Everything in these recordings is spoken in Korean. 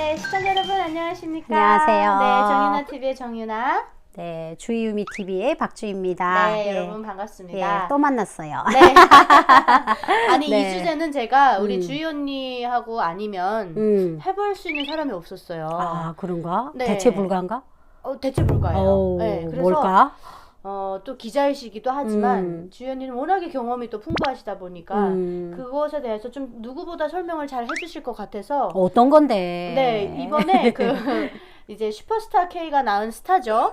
네, 시청자 여러분 안녕하십니까? 안녕하세요. 네, 정윤아 TV의 정윤아. 네, 주유미 TV의 박주입니다. 네, 여러분 반갑습니다. 예, 또 만났어요. 네. 아니 네. 이 주제는 제가 우리 음. 주희 언니하고 아니면 음. 해볼 수 있는 사람이 없었어요. 아, 그런가? 네. 대체 불가인가? 어, 대체 불가예요. 오, 네, 그래서 뭘까? 어, 또 기자이시기도 하지만 음. 언니는 워낙에 경험이 또 풍부하시다 보니까 음. 그것에 대해서 좀 누구보다 설명을 잘 해주실 것 같아서 어떤 건데? 네 이번에 그 이제 슈퍼스타 K가 낳은 스타죠.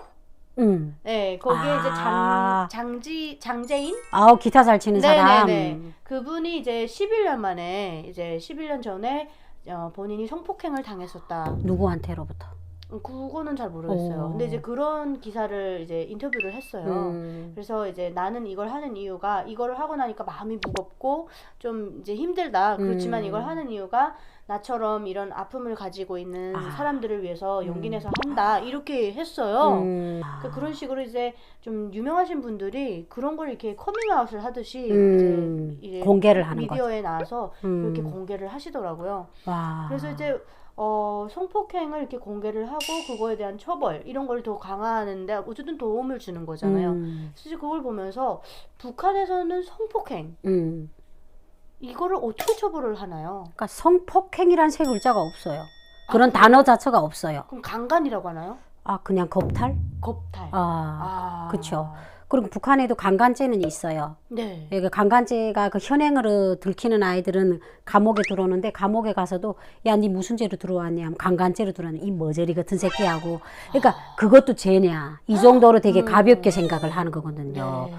음. 네 거기에 이제 아. 장 장지 장재인 아우, 기타 잘 치는 사람. 네네네. 그분이 이제 11년 만에 이제 11년 전에 어, 본인이 성폭행을 당했었다. 누구한테로부터? 음, 그거는 잘 모르겠어요. 오. 근데 이제 그런 기사를 이제 인터뷰를 했어요. 음. 그래서 이제 나는 이걸 하는 이유가 이거를 하고 나니까 마음이 무겁고 좀 이제 힘들다. 그렇지만 음. 이걸 하는 이유가 나처럼 이런 아픔을 가지고 있는 아. 사람들을 위해서 용기 음. 내서 한다. 이렇게 했어요. 음. 그 그런 식으로 이제 좀 유명하신 분들이 그런 걸 이렇게 커밍아웃을 하듯이 음. 이제, 이제 공개를 하는 거죠. 미디어에 나와서 음. 그렇게 공개를 하시더라고요. 와. 그래서 이제 어, 성폭행을 이렇게 공개를 하고 그거에 대한 처벌 이런 걸 더 강화하는데 어쨌든 도움을 주는 거잖아요. 음. 그래서 그걸 보면서 북한에서는 성폭행 음. 이거를 어떻게 처벌을 하나요? 그러니까 성폭행이란 세 글자가 없어요. 그런 단어 자체가 없어요. 그럼 강간이라고 하나요? 아, 그냥 겁탈? 겁탈. 아. 아, 그쵸. 그리고 북한에도 강간죄는 있어요. 네. 예, 그 강간죄가 그 현행으로 들키는 아이들은 감옥에 들어오는데 감옥에 가서도 야, 니 무슨 죄로 들어왔냐? 하면 강간죄로 들어왔냐? 이 머저리 같은 새끼하고. 그러니까 그것도 죄냐? 이 정도로 되게 음. 가볍게 생각을 하는 거거든요. 네.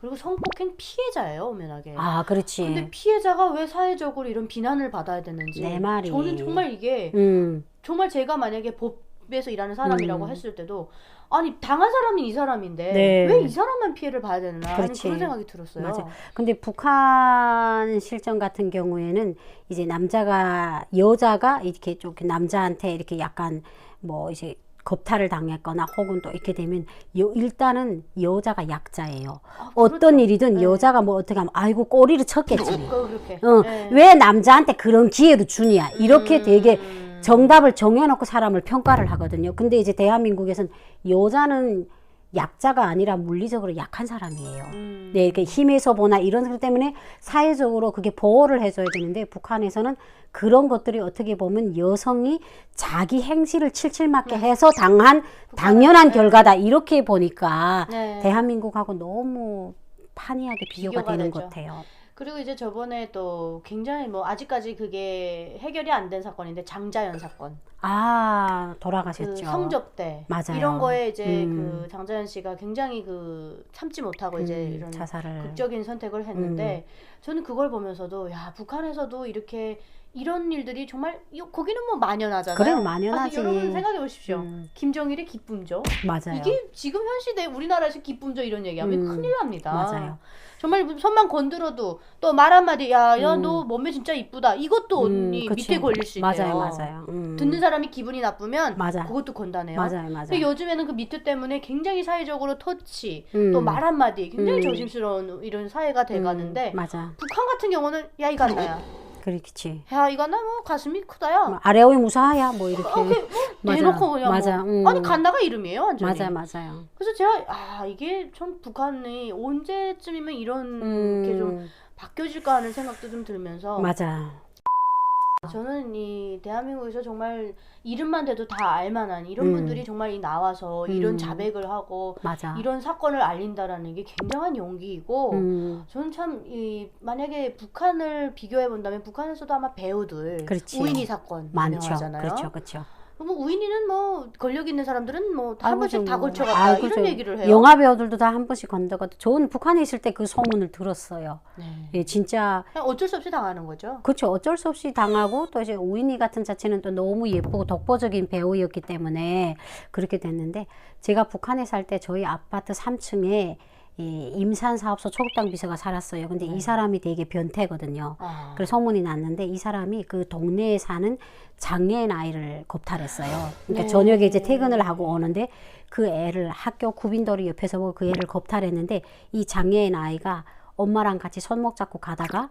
그리고 성폭행 피해자예요, 오면하게. 아, 그렇지. 근데 피해자가 왜 사회적으로 이런 비난을 받아야 되는지. 내 말이. 저는 정말 이게 음, 정말 제가 만약에 법 에서 일하는 사람이라고 음. 했을 때도 아니 당한 사람이 이 사람인데 네. 왜이 사람만 피해를 봐야 되나 하는 그렇지. 그런 생각이 들었어요. 맞아. 근데 북한 실정 같은 경우에는 이제 남자가 여자가 이렇게 좀 남자한테 이렇게 약간 뭐 이제 겁탈을 당했거나 혹은 또 이렇게 되면 여, 일단은 여자가 약자예요. 아, 어떤 그렇죠. 일이든 네. 여자가 뭐 어떻게 하면 아이고 꼬리를 쳤겠지. 그- 그렇게. 어, 네. 왜 남자한테 그런 기회를 주냐. 이렇게 음. 되게 정답을 정해놓고 사람을 평가를 하거든요. 근데 이제 대한민국에선 여자는 약자가 아니라 물리적으로 약한 사람이에요. 음. 네, 이렇게 힘에서 보나 이런 것 때문에 사회적으로 그게 보호를 해줘야 되는데 북한에서는 그런 것들이 어떻게 보면 여성이 자기 행실을 칠칠 맞게 해서 당한 당연한 네. 결과다 이렇게 보니까 네. 대한민국하고 너무 판이하게 비교가, 비교가 되는 되죠. 것 같아요. 그리고 이제 저번에 또 굉장히 뭐 아직까지 그게 해결이 안 된 사건인데 장자연 사건. 아그 돌아가셨죠. 성접대 맞아요. 이런 거에 이제 음. 그 장자연 씨가 굉장히 그 참지 못하고 이제 음, 이런 자살을 극적인 선택을 했는데 저는 그걸 보면서도 야 북한에서도 이렇게 이런 일들이 정말 이- 거기는 뭐 만연하잖아요. 그래, 만연하지. 아니, 여러분 생각해 보십시오. 음, 김정일의 기쁨조. 맞아요. 이게 지금 현 시대 우리나라에서 기쁨조 이런 얘기하면 음, 큰일 납니다. 맞아요. 정말 손만 건드려도 또 말 한마디 야야 음. 너 몸매 진짜 이쁘다 이것도 언니 음, 그치. 밑에 걸릴 수 있대요. 맞아요, 맞아요. 음. 듣는 사람 이 기분이 나쁘면 맞아. 그것도 건다네요. 맞아요, 맞아요. 근데 요즘에는 그 미투 때문에 굉장히 사회적으로 터치 음. 또말 한마디 굉장히 음. 조심스러운 이런 사회가 돼가는데 음, 맞아. 북한 같은 경우는 야 이간나야 그렇지. 야 이간나 뭐 가슴이 크다야 뭐 아래오이 무사하야 뭐 이렇게. 어, 그, 뭐 맞아. 대놓고 그냥 맞아. 뭐 음. 아니 간나가 이름이에요 완전히 맞아, 맞아요. 그래서 제가 아 이게 참 북한이 언제쯤이면 이런 게좀 음, 바뀌어질까 하는 생각도 좀 들면서 맞아. 저는 이 대한민국에서 정말 이름만 대도 다 알만한 이런 음. 분들이 정말 이 나와서 이런 음. 자백을 하고 맞아. 이런 사건을 알린다라는 게 굉장한 용기이고 음, 저는 참 이 만약에 북한을 비교해 본다면 북한에서도 아마 배우들 그렇지. 우인희 사건 많죠. 유명하잖아요. 그렇죠, 그렇죠. 뭐 우인희는 뭐 권력 있는 사람들은 뭐 한 아이고, 번씩 좀다 뭐. 걸쳐갔다 아이고, 이런 좀 얘기를 해요. 영화 배우들도 다 한 번씩 건져가도 저는 북한에 있을 때 그 소문을 들었어요. 네. 예, 진짜 그냥 어쩔 수 없이 당하는 거죠. 그렇죠. 어쩔 수 없이 당하고 또 이제 우인희 같은 자체는 또 너무 예쁘고 독보적인 배우였기 때문에 그렇게 됐는데 제가 북한에 살 때 저희 아파트 3층에 이 임산 사업소 초급당 비서가 살았어요. 근데 이 사람이 되게 변태거든요. 아. 그래서 소문이 났는데 이 사람이 그 동네에 사는 장애인 아이를 겁탈했어요. 그러니까 네. 저녁에 이제 퇴근을 하고 오는데 그 애를 학교 구빈돌이 옆에서 보고 그 애를 겁탈했는데 이 장애인 아이가 엄마랑 같이 손목 잡고 가다가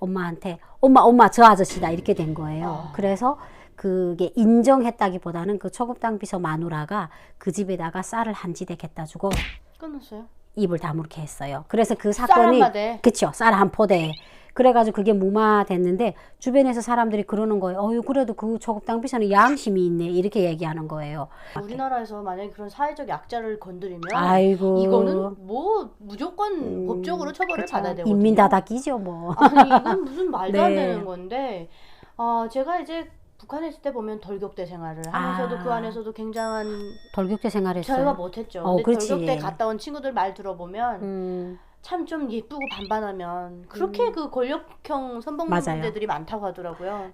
엄마한테 엄마 엄마 저 아저씨다 이렇게 된 거예요. 아. 그래서 그게 인정했다기보다는 그 초급당 비서 마누라가 그 집에다가 쌀을 한 지대 갖다 주고 끊었어요. 입을 다물게 했어요. 그래서 그쌀 사건이. 그쵸 쌀 한 포대 그래가지고 그게 무마됐는데 주변에서 사람들이 그러는 거예요. 어유 그래도 그 초급당 비서는 양심이 있네 이렇게 얘기하는 거예요. 우리나라에서 만약에 그런 사회적 약자를 건드리면 아이고 이거는 뭐 무조건 음, 법적으로 처벌을 그쵸. 받아야 되거든요. 인민다닥이죠 뭐. 아니 이건 무슨 말도 안 네. 되는 건데 어, 제가 이제 북한에 있을 때 보면 돌격대 생활을 하면서도 아. 그 안에서도 굉장한 돌격대 생활했어요. 저희가 못했죠. 어, 근데 그렇지. 돌격대 갔다 온 친구들 말 들어보면 음, 참 좀 예쁘고 반반하면 그렇게 그 권력형. 선봉대들이 많다고 하더라고요.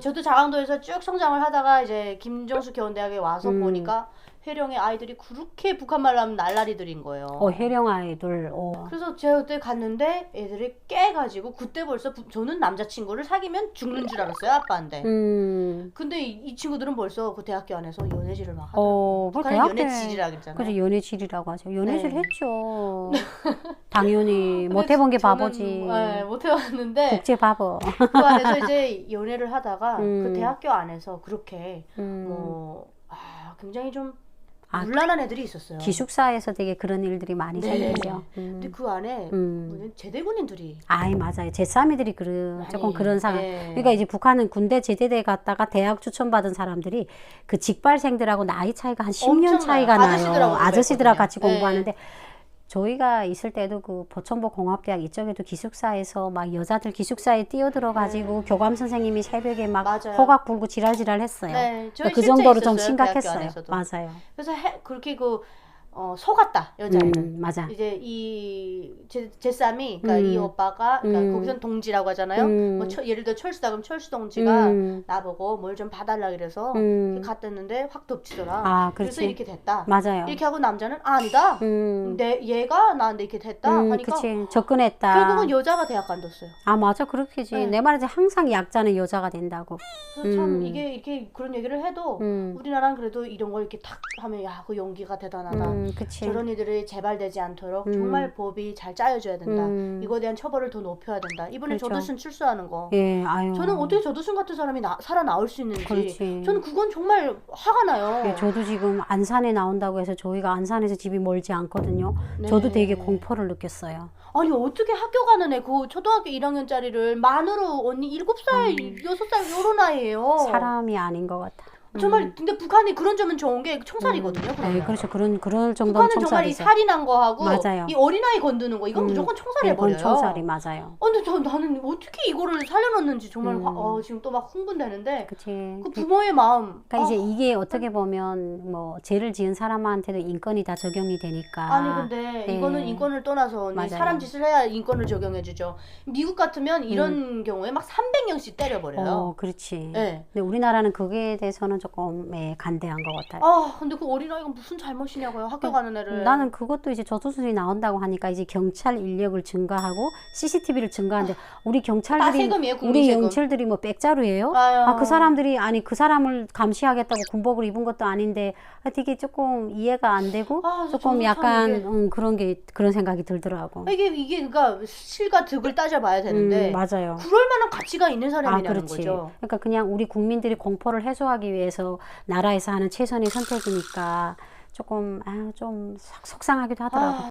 저도 자강도에서 쭉 성장을 하다가 이제 김정수 교원대학에 와서 음. 보니까 회령의 아이들이 그렇게 북한 말로 하면 날라리들인 거예요. 어 해령 아이들. 어. 그래서 제가 그때 갔는데 애들이 깨가지고 그때 벌써 부- 저는 남자친구를 사귀면 죽는 줄 알았어요 아빠한테. 음. 근데 이, 이 친구들은 벌써 그 대학교 안에서 연애질을 막 하더라고요. 어, 그 북한은 대학 연애질이라 때 그러잖아요. 그죠 연애질이라고 하죠. 연애질 네. 했죠. 당연히 못 해본 게 저는, 바보지. 네, 못 해봤는데 국제 바보. 그 안에서 이제 연애를 하다가 음. 그 대학교 안에서 그렇게 음. 뭐 아, 굉장히 좀 아, 문란한 애들이 있었어요. 기숙사에서 되게 그런 일들이 많이 네. 생기죠. 근데 음. 그 안에 음. 제대군인들이 아이 맞아요. 제3이들이 그 많이, 조금 그런 상황. 네. 그러니까 이제 북한은 군대 제대대 갔다가 대학 추천받은 사람들이 그 직발생들하고 나이 차이가 한 10년 엄청나요. 차이가 나요. 아저씨들하고 아저씨들하고 같이 그랬거든요. 공부하는데 저희가 있을 때도 그 보천보 공업대학 이쪽에도 기숙사에서 막 여자들 기숙사에 뛰어들어 가지고 교감 선생님이 새벽에 막 네. 맞아요. 호각 불고 지랄지랄 했어요. 네, 저희 그러니까 그 정도로 좀 심각했어요. 맞아요. 그래서 해, 그렇게 그 어, 속았다 여자애는. 음, 맞아. 이제 이 제, 제쌈이 그러니까 음. 이 오빠가 그러니까 음. 거기선 동지라고 하잖아요. 음. 뭐 철- 예를 들어 철수다 그럼 철수 동지가 음, 나보고 뭘 좀 봐달라 그래서 음. 갔댔는데 확 덮치더라. 아, 그래서. 이렇게 됐다. 맞아요. 이렇게 하고 남자는 아니다. 음, 내 얘가 나한테 이렇게 됐다 음, 하니까 그치. 접근했다. 결국은 여자가 대학 간뒀어요. 아, 맞아. 그렇게지. 네. 내 말이지. 항상 약자는 여자가 된다고. 그래서 참 음. 이게 이렇게 그런 얘기를 해도 음, 우리나라는 그래도 이런 걸 이렇게 탁 하면 야 그 용기가 대단하다. 음, 그치. 저런 이들이 재발되지 않도록 음. 정말 법이 잘 짜여져야 된다. 음. 이거에 대한 처벌을 더 높여야 된다. 이번에 그렇죠. 조두순 출소하는 거. 예, 아유. 저는 어떻게 조두순 같은 사람이 나, 살아 나올 수 있는지. 그렇지. 저는 그건 정말 화가 나요. 예, 저도 지금 안산에 나온다고 해서 저희가 안산에서 집이 멀지 않거든요. 네. 저도 되게 공포를 느꼈어요. 아니 어떻게 학교 가는 애 그 초등학교 1학년짜리를 만으로 언니 7살, 음. 6살 요런 나이에요. 사람이 아닌 것 같아. 음. 정말 근데 북한이 그런 점은 좋은 게 총살이거든요. 네, 그러면. 그렇죠. 그런 그럴 정도는 북한은 정말 이. 살인한 거하고 맞아요. 이 어린아이 건드는 거 이건 음. 무조건 네, 총살해 그건 버려요. 총살이 맞아요. 어, 근데 저 나는 어떻게 이거를 살려놨는지 정말 음. 화- 어, 지금 또 막 흥분되는데 그치. 그 부모의 마음. 그러니까 아, 이제 이게 어떻게 보면 뭐 죄를 지은 사람한테도 인권이 다 적용이 되니까. 아니 근데 네. 이거는 인권을 떠나서. 사람 짓을 해야 인권을 적용해 주죠. 미국 같으면 이런 경우에 막 300명씩 때려버려요. 음. 어, 그렇지. 네. 근데 우리나라는 그거에 대해서는 조금 예, 간대한 것 같아요. 아 근데 그 어린아이가 무슨 잘못이냐고요 학교 가는 애를. 어, 나는 그것도 이제 조두순이 나온다고 하니까 이제 경찰 인력을 증가하고 CCTV를 증가하는데 우리 다 경찰들이 세금이에요 국민 우리 세금. 경찰들이 뭐 백자루예요? 아유. 아, 그 사람들이 아니 그 사람을 감시하겠다고 군복을 입은 것도 아닌데 아, 되게 조금 이해가 안 되고 아, 조금 저는 참 약간 이게- 음, 그런 게 그런 생각이 들더라고. 이게 이게 그러니까 실과 득을 따져봐야 되는데 음, 맞아요. 그럴 만한 가치가 있는 아, 사람이라는 그렇지. 거죠. 그러니까 그냥 우리 국민들이 공포를 해소하기 위해 서 나라에서 하는 최선의 선택이니까 조금 아, 좀 속- 속상하기도 하더라고. 아,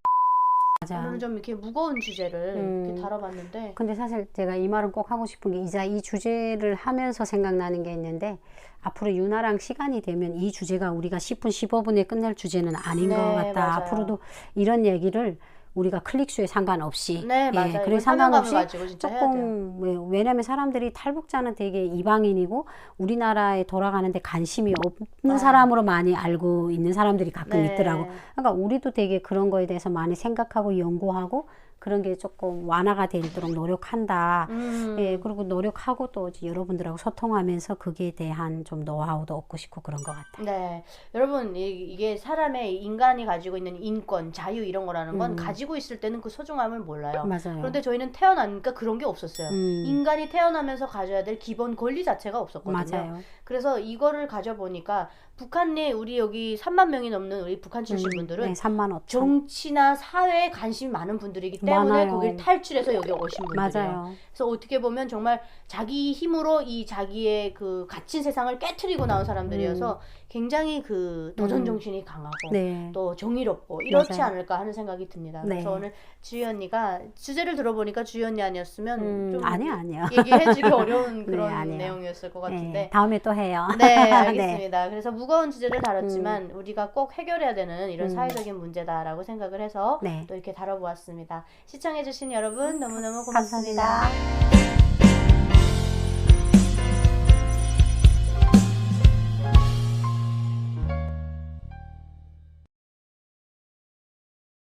맞아. 오늘은 좀 이렇게 무거운 주제를 음. 이렇게 다뤄봤는데 근데 사실 제가 이 말은 꼭 하고 싶은 게 이자 이 주제를 하면서 생각나는 게 있는데 앞으로 유나랑 시간이 되면 이 주제가 우리가 10분 15분에 끝낼 주제는 아닌 네, 것 같다. 맞아요. 앞으로도 이런 얘기를 우리가 클릭수에 상관없이 네 맞아요. 예, 그래 사명감을 상관없이. 조금 왜- 왜냐면 사람들이 탈북자는 되게 이방인이고 우리나라에 돌아가는데 관심이 없는 아. 사람으로 많이 알고 있는 사람들이 가끔 네. 있더라고. 그러니까 우리도 되게 그런 거에 대해서 많이 생각하고 연구하고 그런 게 조금 완화가 되도록 노력한다. 음. 예, 그리고 노력하고 또 여러분들하고 소통하면서 그게 대한 좀 노하우도 얻고 싶고 그런 것 같아요. 네, 여러분 이- 이게 사람의 인간이 가지고 있는 인권, 자유 이런 거라는 건 음. 가지고 있을 때는 그 소중함을 몰라요. 맞아요. 그런데 저희는 태어나니까 그런 게 없었어요. 음, 인간이 태어나면서 가져야 될 기본 권리 자체가 없었거든요. 맞아요. 그래서 이거를 가져보니까 북한 내 우리 여기 3만 명이 넘는 우리 북한 출신 음, 분들은 네, 3만 5천. 정치나 사회에 관심이 많은 분들이기 때문에 많아요. 거길 탈출해서 여기 오신 분들이에요. 맞아요. 그래서 어떻게 보면 정말 자기 힘으로 이 자기의 그 갇힌 세상을 깨트리고 나온 사람들이어서 굉장히 그 도전 음. 정신이 강하고 네. 또 정의롭고 이렇지 맞아요. 않을까 하는 생각이 듭니다. 네. 그래서 오늘 주희 언니가 주제를 들어보니까 주희 언니 아니었으면 음, 좀 아니요, 아니요. 얘기해주기 어려운 네, 그런 아니에요. 내용이었을 것 네, 같은데 다음에 또 해요. 네, 알겠습니다. 그래서 무거운 주제를 다뤘지만 음. 우리가 꼭 해결해야 되는 이런 음. 사회적인 문제다라고 생각을 해서 네. 또 이렇게 다뤄보았습니다. 시청해주신 여러분 너무너무 고맙습니다. 감사합니다.